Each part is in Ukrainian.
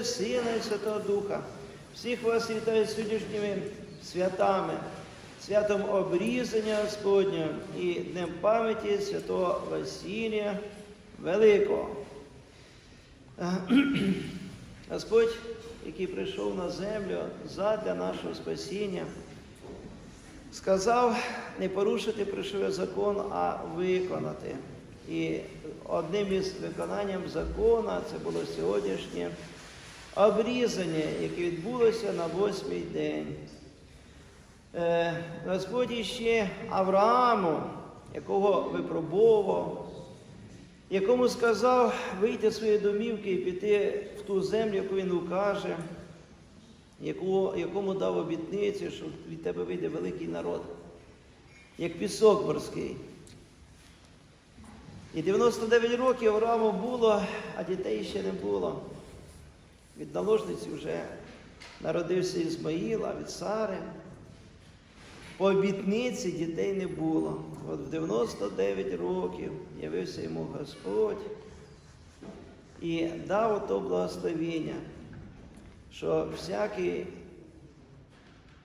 і Сина, і Святого Духа. Всіх вас вітаю сьогоднішніми святами, святом обрізання Господнього і Днем пам'яті святого Василія Великого. Господь, який прийшов на землю задля нашого спасіння, сказав не порушити прийшов закон, а виконати. І одним із виконанням закону це було сьогоднішнє обрізання, яке відбулося на восьмий день. Е, Господь іще Аврааму, якого випробовував, якому сказав вийти з своєї домівки і піти в ту землю, яку він укаже, якому дав обітницю, що від тебе вийде великий народ, як пісок морський. І 99 років Аврааму було, а дітей ще не було. Від наложниці вже народився Ізмаїл, а від Сари. По обітниці дітей не було. От в 99 років явився йому Господь і дав ото благословіння, що всякий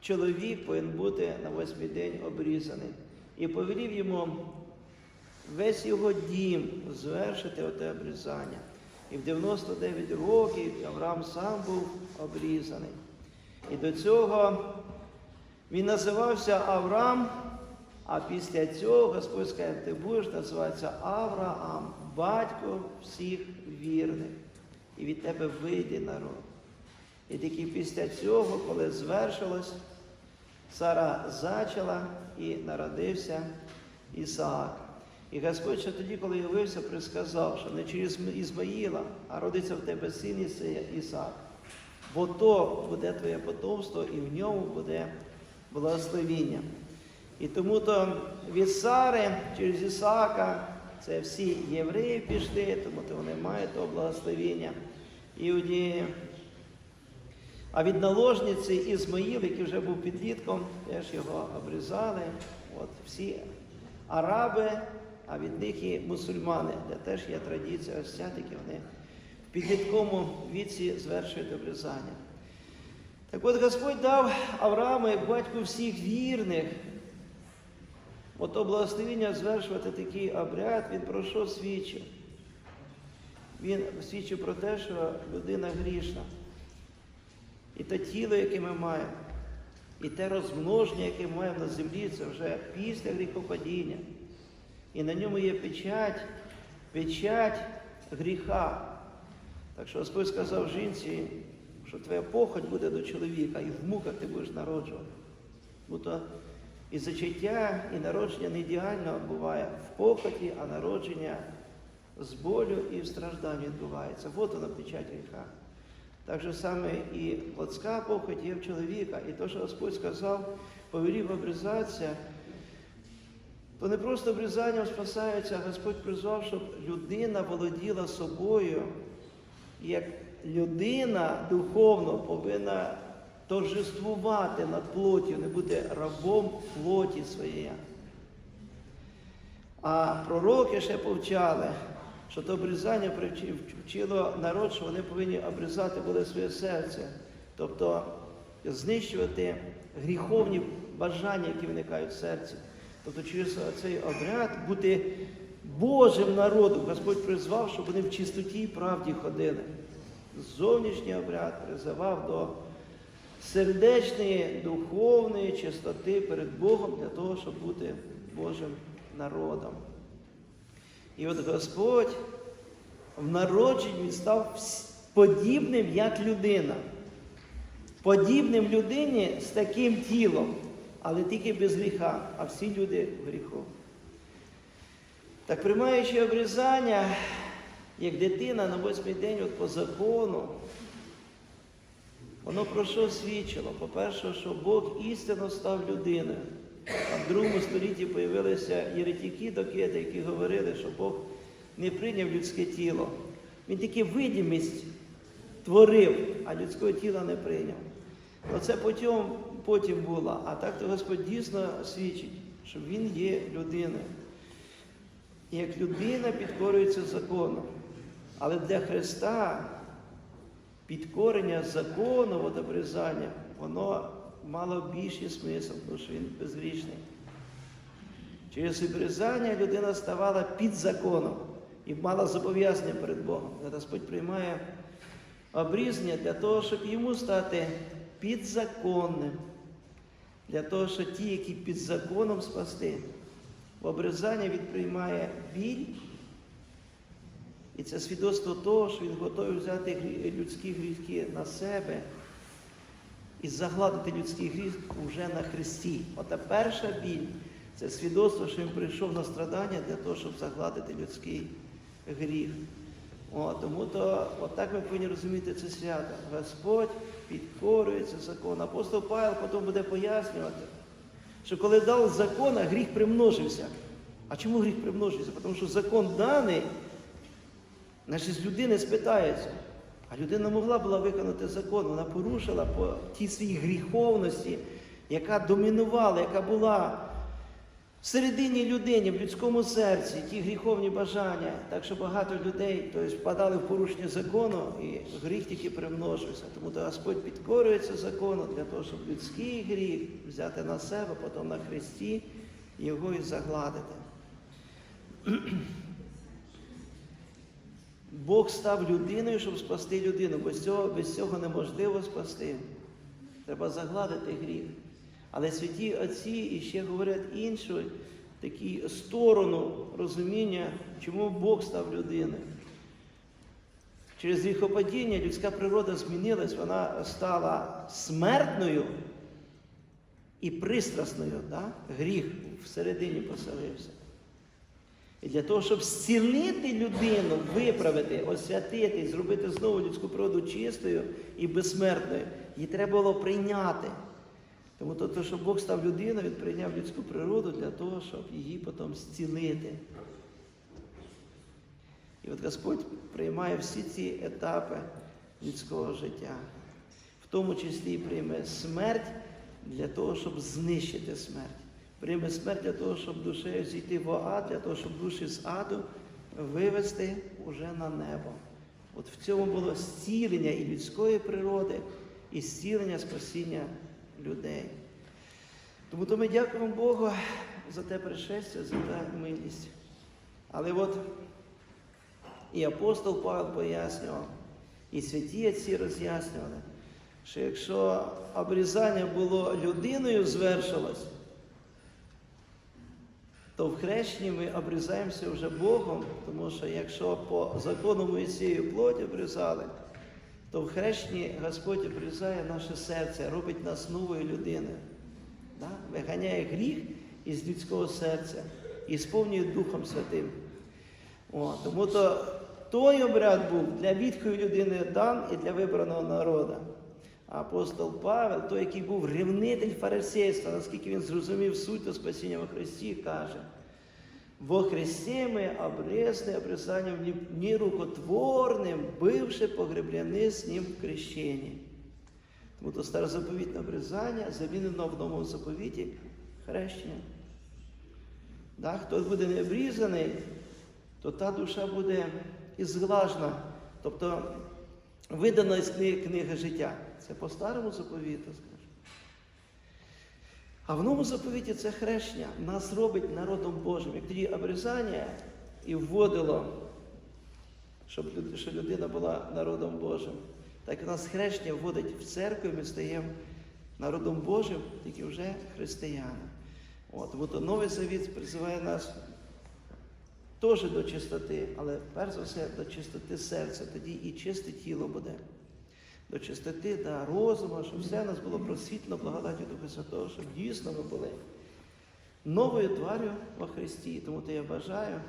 чоловік повинен бути на восьмий день обрізаний. І повелів йому весь його дім звершити оте обрізання. І в 99 років Авраам сам був обрізаний. І до цього він називався Авраам, а після цього Господь скаже, ти будеш називатися Авраам, батько всіх вірних. І від тебе вийде народ. І тільки після цього, коли звершилось, Сара зачала і народився Ісаак. І Господь ще тоді, коли явився, присказав, що не через Ізмаїла, а родиться в тебе син Ісаак. Бо то буде твоє потомство, і в ньому буде благословіння. І тому то від Сари через Ісаака це всі євреї пішли, тому то вони мають то благословіння. Іудеї. А від наложниці Ізмаїл, який вже був підлітком, теж його обрізали. От всі араби, а від них і мусульмани, де теж є традиція, ось вони в підлітковому віці звершують обрізання. Так от Господь дав Аврааму, як батьку всіх вірних, ото благословіння звершувати такий обряд, він про що свідчив? Він свідчив про те, що людина грішна. І те тіло, яке ми маємо, і те розмноження, яке ми маємо на землі, це вже після гріхопадіння. І на ньому є печать, печать гріха. Так що Господь сказав жінці, що твоя похоть буде до чоловіка, і в муках ти будеш народжувати. Бо то і зачаття, і народження не ідеально буває в похоті, а народження з болю і в стражданні відбувається. От вона печать гріха. Так же саме і плотська похоть є в чоловіка. І то, що Господь сказав, повелів обрізатися, то не просто обрізанням спасається, а Господь призвав, щоб людина володіла собою, і як людина духовно повинна торжествувати над плоттю, не бути рабом плоті своєї. А пророки ще повчали, що то обрізання вчило народ, що вони повинні обрізати були своє серце, тобто знищувати гріховні бажання, які виникають в серці. Тобто через цей обряд бути Божим народом Господь призвав, щоб вони в чистоті і правді ходили. Зовнішній обряд призивав до сердечної, духовної чистоти перед Богом для того, щоб бути Божим народом. І от Господь в народженні став подібним, як людина. Подібним людині з таким тілом, але тільки без гріха, а всі люди в гріху. Так приймаючи обрізання, як дитина на восьмий день от по закону, воно про що свідчило? По-перше, що Бог істинно став людиною. А в другому столітті з'явилися єретики докиди, які говорили, що Бог не прийняв людське тіло. Він тільки видимість творив, а людського тіла не прийняв. Оце потім, потім було. А так то Господь дійсно свідчить, що Він є людиною. Як людина підкорюється законом. Але для Христа підкорення закону от обрізання, воно мало більший смисл, тому що він безгрішний. Через обрізання людина ставала під законом і мала зобов'язання перед Богом. Господь приймає обрізання для того, щоб йому стати підзаконним, для того, щоб ті, які під законом спасти. В обрізання він приймає біль, і це свідоцтво того, що він готовий взяти людські гріхи на себе і загладити людський гріх уже на Христі. Ота перша біль це свідоцтво, що він прийшов на страдання для того, щоб загладити людський гріх. О, тому то отак ми повинні розуміти це свято. Господь підкорюється закон. Апостол Павел потім буде пояснювати, що коли дав закон, а гріх примножився. А чому гріх примножився? Тому що закон даний, значить з людини спитається. А людина могла була виконати закон, вона порушила по тій своїй гріховності, яка домінувала, яка була всередині людини, в людському серці, ті гріховні бажання. Так що багато людей тобто, впадали в порушення закону, і гріх тільки примножився. Тому то Господь підкорюється закону для того, щоб людський гріх взяти на себе, потім на Христі його і загладити. Бог став людиною, щоб спасти людину. Цього, без цього неможливо спасти. Треба загладити гріх. Але святі отці іще говорять іншу таку сторону розуміння, чому Бог став людиною. Через гріхопадіння людська природа змінилась, вона стала смертною і пристрасною. Да? Гріх всередині поселився. І для того, щоб зцілити людину, виправити, освятити, зробити знову людську природу чистою і безсмертною, її треба було прийняти. Тому то, то, що Бог став людиною, Він прийняв людську природу для того, щоб її потім зцілити. І от Господь приймає всі ці етапи людського життя, в тому числі і прийме смерть для того, щоб знищити смерть. Прийме смерть для того, щоб душею зійти в ад, для того, щоб душі з аду вивести уже на небо. От в цьому було зцілення і людської природи, і зцілення спасіння людей. Тому то ми дякуємо Богу за те пришестя, за те милість. Але от і апостол Павел пояснював, і святі отці роз'яснювали, що якщо обрізання було людиною звершилось, то в хрещенні ми обрізаємося вже Богом, тому що якщо по закону Моїсею плоть обрізали, то в хрещенні Господь обрізає наше серце, робить нас новою людиною. Да? Виганяє гріх із людського серця і сповнює Духом Святим. Тому то той обряд був для відхої людини дан і для вибраного народу. Апостол Павел, той, який був ревнитель фарисейства, наскільки він зрозумів суть до спасіння во Христі, каже, во Христі ми обрезли обрезанням не рукотворним, бивши погребляни з ним в крещенні. Тому то старозаповітне обрезання замінено в новому заповіті хрещення. Да? Хто буде не обрізаний, то та душа буде ізглажена, тобто видана із книги, життя. Це по старому заповіту. А в новому заповіті це хрещення нас робить народом Божим. Як тоді обрізання і вводило, щоб людина була народом Божим. Так і нас хрещення вводить в церкву, і ми стаємо народом Божим, тільки вже християни. От, от Новий Завіт призиває нас теж до чистоти, але перш за все до чистоти серця, тоді і чисте тіло буде. До чистоти, до розуму, щоб все у нас було просвітлено, благодаті Духа Святого, щоб дійсно ми були новою тварю во Христі. Тому то я бажаю,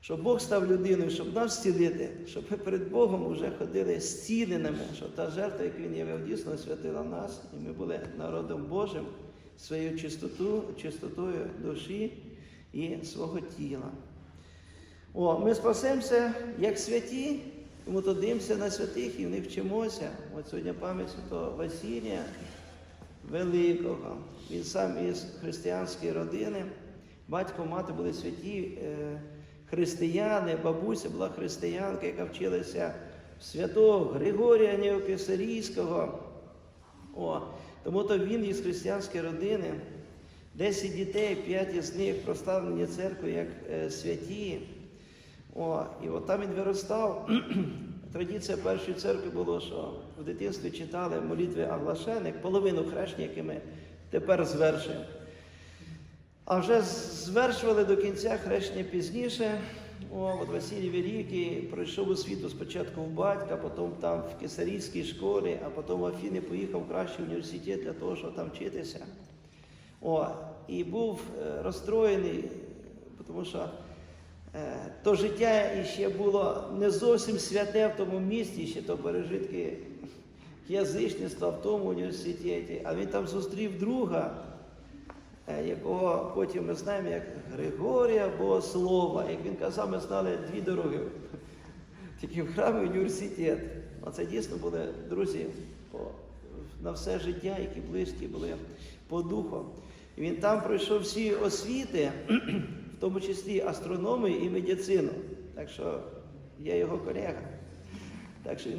щоб Бог став людиною, щоб нас зцілити, щоб ми перед Богом вже ходили зціленими, щоб та жертва, яку Він явив, дійсно освятила нас, і ми були народом Божим своєю чистоту, чистотою душі і свого тіла. О, ми спасемося як святі, тому то дивимося на святих і в них вчимося. От сьогодні пам'ять святого Василія Великого. Він сам із християнської родини. Батько, мати були святі е, християни, бабуся була християнка, яка вчилася святого Григорія Неокесарійського. О, тому то він із християнської родини, 10 дітей, 5 із них проставлені церквою як е, святі. О, і от там він виростав. Традиція першої церкви було, що в дитинстві читали молитви оглашених, половину хрещення, які ми тепер звершуємо. А вже звершували до кінця хрещення пізніше. О, от Василій Великий пройшов освіту спочатку в батька, потім там в Кесарійській школі, а потім в Афіни поїхав в кращий університет для того, щоб там вчитися. О, і був е, розстроєний, тому що то життя іще було не зовсім святе в тому місті, ще то пережитки язичництва в тому університеті, а він там зустрів друга, е, якого потім ми знаємо як Григорія Богослова. Як він казав, ми знали дві дороги. Тільки в храм і університет. Оце дійсно були друзі на все життя, які близькі були по духу. І він там пройшов всі освіти, тому числі астрономію і медицину. Так що я його колега. Так що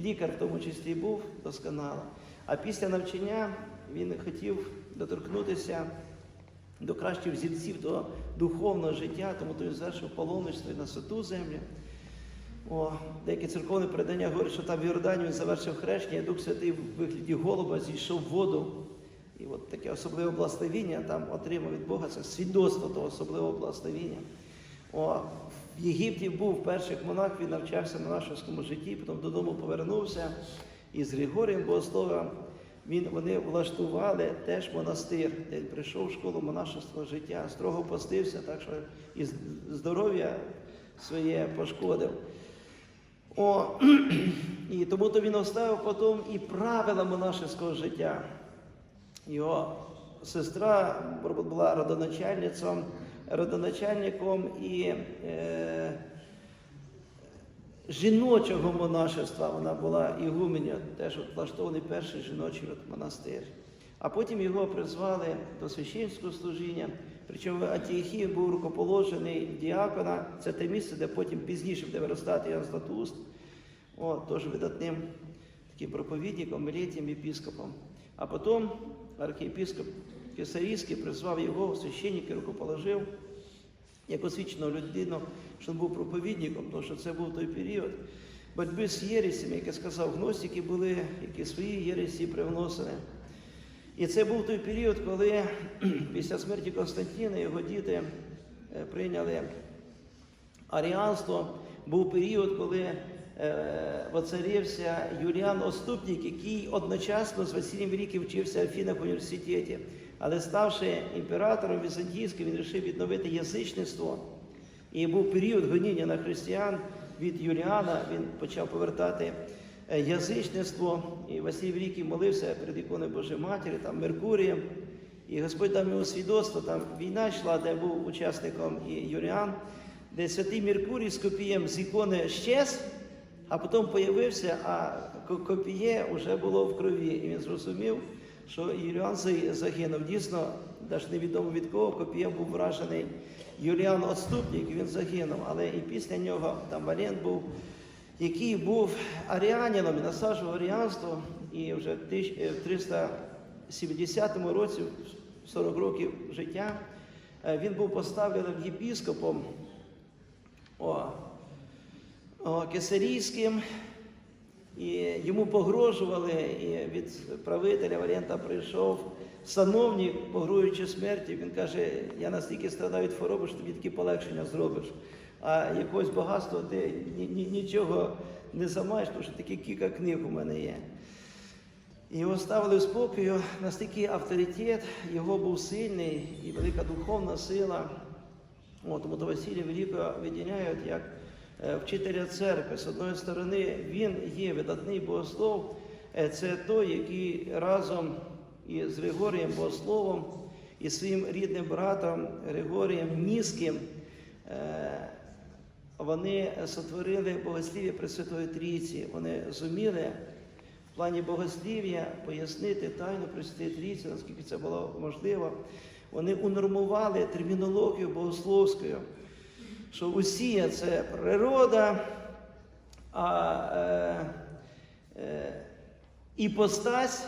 лікар в тому числі був досконало. А після навчання він хотів доторкнутися до кращих взірців до духовного життя, тому то він звершив паломництво на святу землю. О, деякі церковні передання говорять, що там в Йордані він завершив хрещення, і Дух Святий в вигляді голуба зійшов в воду. І от таке особливе благословіння там отримав від Бога, це свідоцтво того особливого благословіння. О, в Єгипті був перших монах, він навчався на нашому житті, потім додому повернувся. І з Григорієм Богословом він, вони влаштували теж монастир, де він прийшов в школу монашества життя, строго постився, так що і здоров'я своє пошкодив. О, і тому то він оставив потім і правила монашеського життя. Його сестра була родоначальницем, родоначальником і е, жіночого монашества. Вона була ігуменя, теж влаштований перший жіночий от монастир. А потім його призвали до священського служіння. Причому в Антіохії був рукоположений діакона. Це те місце, де потім пізніше буде виростати Ян Златоуст. О, теж видатним таким проповідником, милетім, єпіскопом. А потім архієпіскоп Кесарійський призвав його в священники, рукоположив як освічену людину, що він був проповідником, тому що це був той період боротьби з єресями, як я сказав, гностики були, які свої єресі привносили. І це був той період, коли після смерті Константина його діти е, прийняли аріанство. Був період, коли воцарився Юліан Оступник, який одночасно з Василієм Великим вчився в Афінах університеті. Але ставши імператором Візантійським, він вирішив відновити язичництво. І був період гоніння на християн від Юліана, він почав повертати е, язичництво. І Василій Великий молився перед іконою Божої Матері, там Меркурієм. І Господь дав йому свідоцтво, там війна йшла, де був учасником і Юліан, де святий Меркурій з копієм з ікони щез, а потім появився, а копіє вже було в крові. І він зрозумів, що Юліан загинув. Дійсно, навіть невідомо від кого копієм був вражений Юліан Отступник, він загинув. Але і після нього там Валент був, який був аріаніном і насаджував аріанство, і вже в 370 році, 40 років життя, він був поставленим єпіскопом о, Кесарійським. І йому погрожували, і від правителя Валента прийшов сановник, погрожуючи смерті. Він каже: я настільки страдаю від хвороби, що тобі такі полегшення зробиш. А якогось багатства ти нічого не замаєш, тому що такі кілька книг у мене є. Його ставили в спокою, настільки авторитет, його був сильний і велика духовна сила. О, тому до Василія Великого відділяють як вчителя церкви. З одної сторони, він є видатний богослов, це той, який разом із Григорієм Богословом і своїм рідним братом Григорієм Ніським вони сотворили богослів'я Пресвятої Трійці. Вони зуміли в плані богослів'я пояснити тайну Пресвятої Трійці, наскільки це було можливо. Вони унормували термінологію богословською, що усія це природа, А е, е, іпостась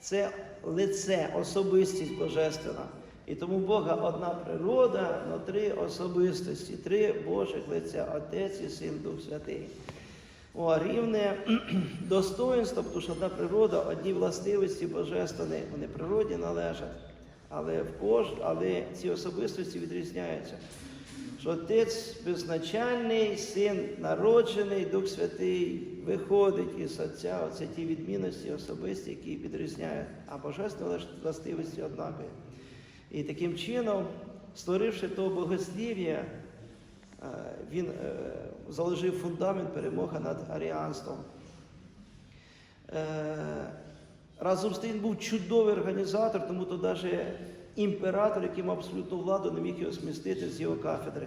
це лице, особистість божественна. І тому Бога одна природа, но три особистості, три Божих лиця, Отець і Син, Дух Святий. О, рівне достоинство, тому що одна природа, одні властивості божественні, вони природі належать, але в кож, але ці особистості відрізняються. Що Отець беззначальний, син народжений, Дух Святий виходить із Отця. Оце ті відмінності особисті, які відрізняють, а божественні властивості однакові. І таким чином, створивши то богослів'я, е, він е, заложив фундамент перемоги над аріанством. Разом з тим був чудовий організатор, тому то навіть імператор, який мав абсолютну владу, не міг його смістити з його кафедри.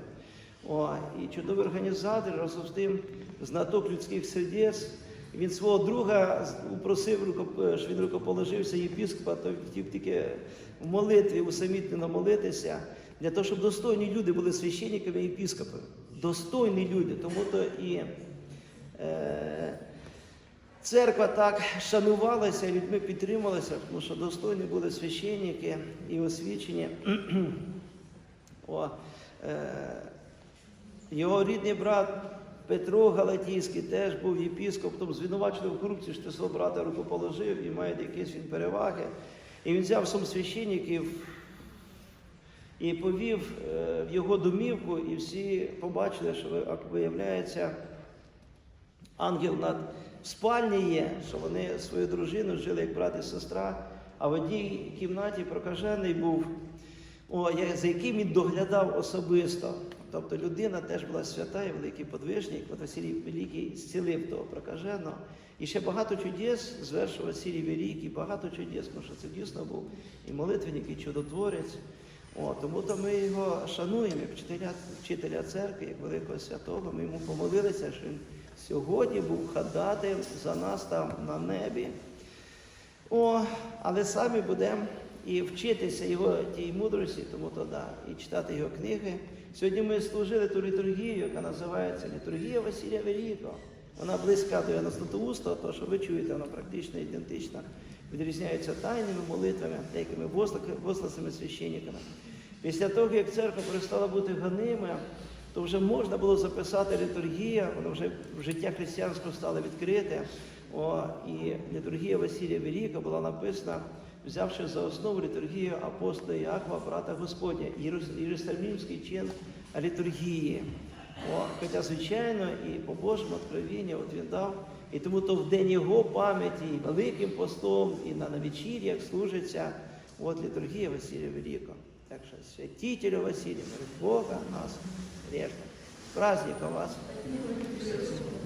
О, і чудовий організатор, разом з тим знаток людських сердець. Він свого друга упросив, рукоп- що він рукоположився єпіскопа, то хотів тільки в молитві усамітнено молитися, для того, щоб достойні люди були священниками і єпіскопами. Достойні люди. Тому то і е, церква так шанувалася, людьми підтрималася, тому що достойні були священники і освічені. О, е, його рідний брат Петро Галатійський теж був єпіскопом, звинувачений в корупції, що свого брата рукоположив і має якісь він переваги. І він взяв сам священників і повів е, в його домівку, і всі побачили, що виявляється, ангел над спальні є, що вони свою дружину жили як брат і сестра, а в одній кімнаті прокажений був, о, за яким він доглядав особисто. Тобто людина теж була свята і великий подвижник, от Василій Великий зцілив того прокаженого. І ще багато чудес звершив Василій Великий, багато чудес, тому що це дійсно був і молитвенник, і чудотворець. О, тому то ми його шануємо як вчителя, вчителя церкви, як великого святого. Ми йому помолилися, що він сьогодні був ходатаєм за нас там на небі. О, але самі будемо і вчитися його тій мудрості, тому то да, і читати його книги. Сьогодні ми служили ту літургію, яка називається Літургія Василія Великого. Вона близька до Яна Златоуста, то, що ви чуєте, вона практично ідентична. Відрізняється тайними молитвами, деякими возгласами священниками. Після того, як церква перестала бути ганима, то вже можна було записати літургія, воно вже в життя християнського стало відкрите. О, і літургія Василія Великого була написана, взявши за основу літургію апостола Якова, брата Господня, Єрус- Єрусалимський чин літургії. О, хоча, звичайно, і по Божому откровенню от він дав. І тому то в день його пам'яті, і Великим постом, і на, вечір'ях служиться от літургія Василія Великого. Так що святителю Василія, Бога нас З праздником вас!